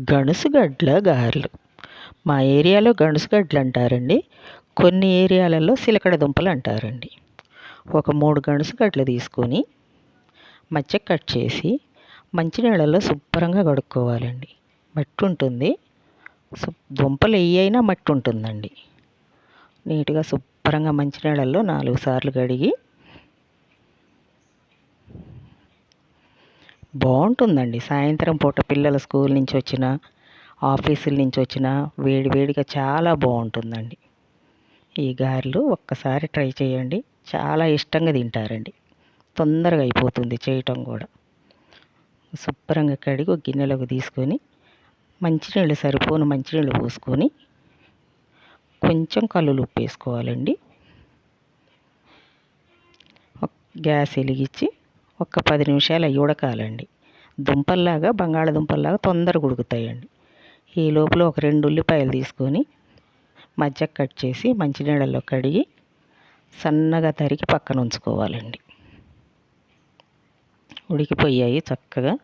గణసుగడ్ల గారెలు మా ఏరియాలో గడుసుగడ్డలు అంటారండి కొన్ని ఏరియాలలో సిలకడ దుంపలు అంటారండి ఒక మూడు గడుసుగడ్డలు తీసుకొని మధ్య కట్ చేసి మంచినీళ్ళలో శుభ్రంగా కడుక్కోవాలండి. మట్టి ఉంటుంది దుంపలు ఏ అయినా మట్టి ఉంటుందండి నీట్గా శుభ్రంగా మంచినీళ్ళల్లో నాలుగు సార్లు కడిగి బాగుంటుందండి. సాయంత్రం పూట పిల్లల స్కూల్ నుంచి వచ్చిన ఆఫీసుల నుంచి వచ్చిన వేడి వేడిగా చాలా బాగుంటుందండి. ఈ గారెలు ఒక్కసారి ట్రై చేయండి. చాలా ఇష్టంగా తింటారండి. తొందరగా అయిపోతుంది చేయటం కూడా. శుభ్రంగా కడిగి ఒక గిన్నెలోకి తీసుకొని మంచినీళ్ళు సరిపోను మంచినీళ్ళు పోసుకొని కొంచెం కళ్ళు ఉప్పు వేసుకోవాలండి. గ్యాస్ వెలిగించి ఒక పది నిమిషాలు అవి ఉడకాలండి. దుంపల్లాగా బంగాళదుంపల్లాగా తొందరగా ఉడుకుతాయండి. ఈ లోపల ఒక రెండు ఉల్లిపాయలు తీసుకొని మధ్య కట్ చేసి మంచినీళ్ళలో కడిగి సన్నగా తరిగి పక్కన ఉంచుకోవాలండి. ఉడికిపోయాయి చక్కగా.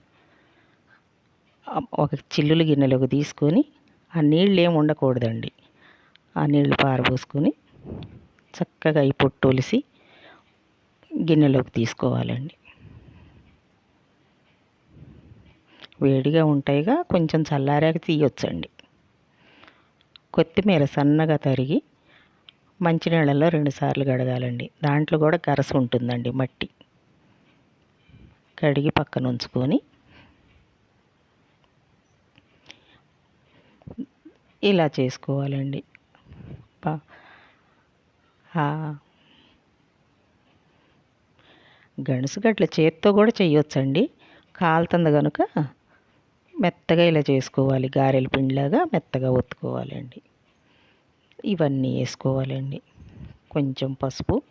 ఒక చిల్లులు గిన్నెలోకి తీసుకొని ఆ నీళ్ళు ఏమి ఉండకూడదండి. ఆ నీళ్ళు పారబోసుకొని చక్కగా ఈ పొట్టు ఒలిసి గిన్నెలోకి తీసుకోవాలండి. వేడిగా ఉంటాయిగా కొంచెం చల్లారాక తీయొచ్చండి. కొత్తిమీర సన్నగా తరిగి మంచినీళ్ళలో రెండుసార్లు కడగాలండి. దాంట్లో కూడా గరస ఉంటుందండి మట్టి. కడిగి పక్కన ఉంచుకొని ఇలా చేసుకోవాలండి. గట్ల చేత్తో కూడా చేయొచ్చండి. కాలుతుంది కనుక మెత్తగా ఇలా చేసుకోవాలి గారెల పిండిలాగా మెత్తగా ఒత్తుకోవాలండి. ఇవన్నీ వేసుకోవాలండి. కొంచెం పసుపు.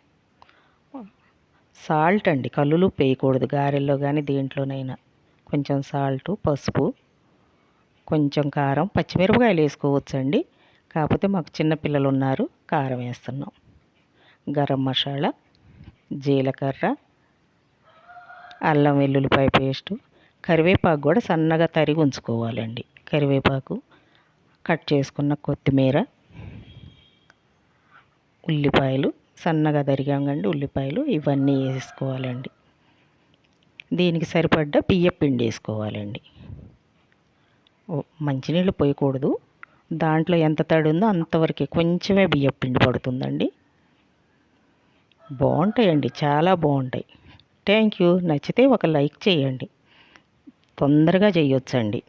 సాల్ట్ అండి కల్లులు వేయకూడదు. గారెల్లో కానీ దేంట్లోనైనా కొంచెం సాల్టు పసుపు కొంచెం కారం పచ్చిమిరపకాయలు వేసుకోవచ్చండి. కాకపోతే మాకు చిన్నపిల్లలు ఉన్నారు కారం వేస్తున్నాం. గరం మసాలా జీలకర్ర అల్లం వెల్లుల్లిపాయ పేస్టు కరివేపాకు కూడా సన్నగా తరిగి ఉంచుకోవాలండి. కరివేపాకు కట్ చేసుకున్న కొత్తిమీర ఉల్లిపాయలు సన్నగా తరిగామండి ఉల్లిపాయలు ఇవన్నీ వేసుకోవాలండి. దీనికి సరిపడ్డ బియ్య పిండి వేసుకోవాలండి. మంచినీళ్ళు పోయకూడదు. దాంట్లో ఎంత తడి ఉందో అంతవరకే కొంచెమే బియ్య పిండి పడుతుందండి. బాగుంటాయండి చాలా బాగుంటాయి. Thank you. నచ్చితే ఒక లైక్ చేయండి. తొందరగా చేయొచ్చండి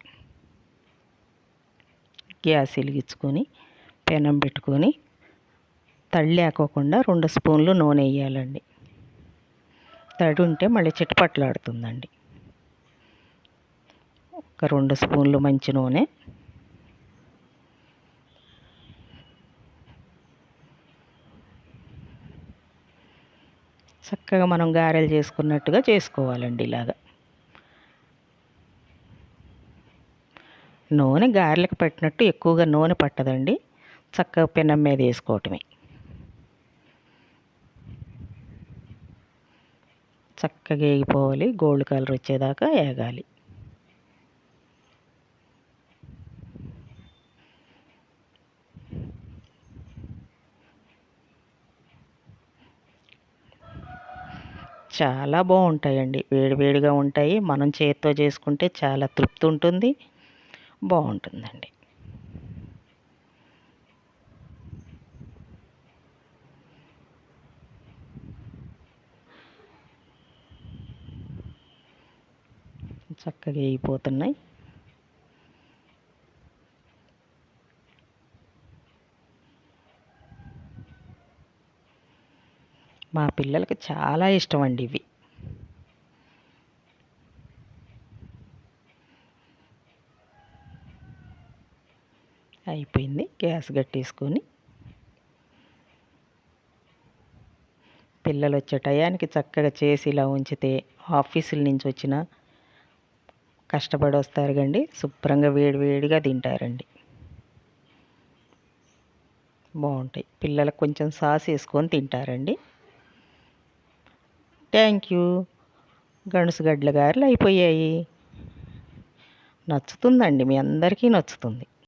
గ్యాస్ వెలిగించుకొని పెనం పెట్టుకొని తడి లేకోకుండా రెండు స్పూన్లు నూనె వేయాలండి తడి ఉంటే మళ్ళీ చిటపట్లాడుతుందండి. ఒక రెండు స్పూన్లు మంచి నూనె. చక్కగా మనం గారెలు చేసుకున్నట్టుగా చేసుకోవాలండి ఇలాగా. నూనె గారెలకు పెట్టినట్టు ఎక్కువగా నూనె పట్టదండి. చక్కగా పిన్నం మీద వేసుకోవటమే. చక్కగా వేగిపోవాలి. గోల్డ్ కలర్ వచ్చేదాకా వేగాలి. చాలా బాగుంటాయండి. వేడివేడిగా ఉంటాయి. మనం చేతితో చేసుకుంటే చాలా తృప్తి ఉంటుంది. బాగుంటుందండి. చక్కగా వేయిపోతున్నాయి మా పిల్లలకి చాలా ఇష్టం అండి ఇవి. అయిపోయింది. గ్యాస్ కట్టేసుకొని పిల్లలు వచ్చే టయానికి చక్కగా చేసి ఇలా ఉంచితే ఆఫీసుల నుంచి వచ్చిన కష్టపడి వస్తారు కండి. శుభ్రంగా వేడివేడిగా తింటారండి. బాగుంటాయి పిల్లలకు కొంచెం సాస్ వేసుకొని తింటారండి. Thank you. గణుసుగడ్డల గారెలు అయిపోయాయి. నచ్చుతుందండి. మీ అందరికీ నచ్చుతుంది.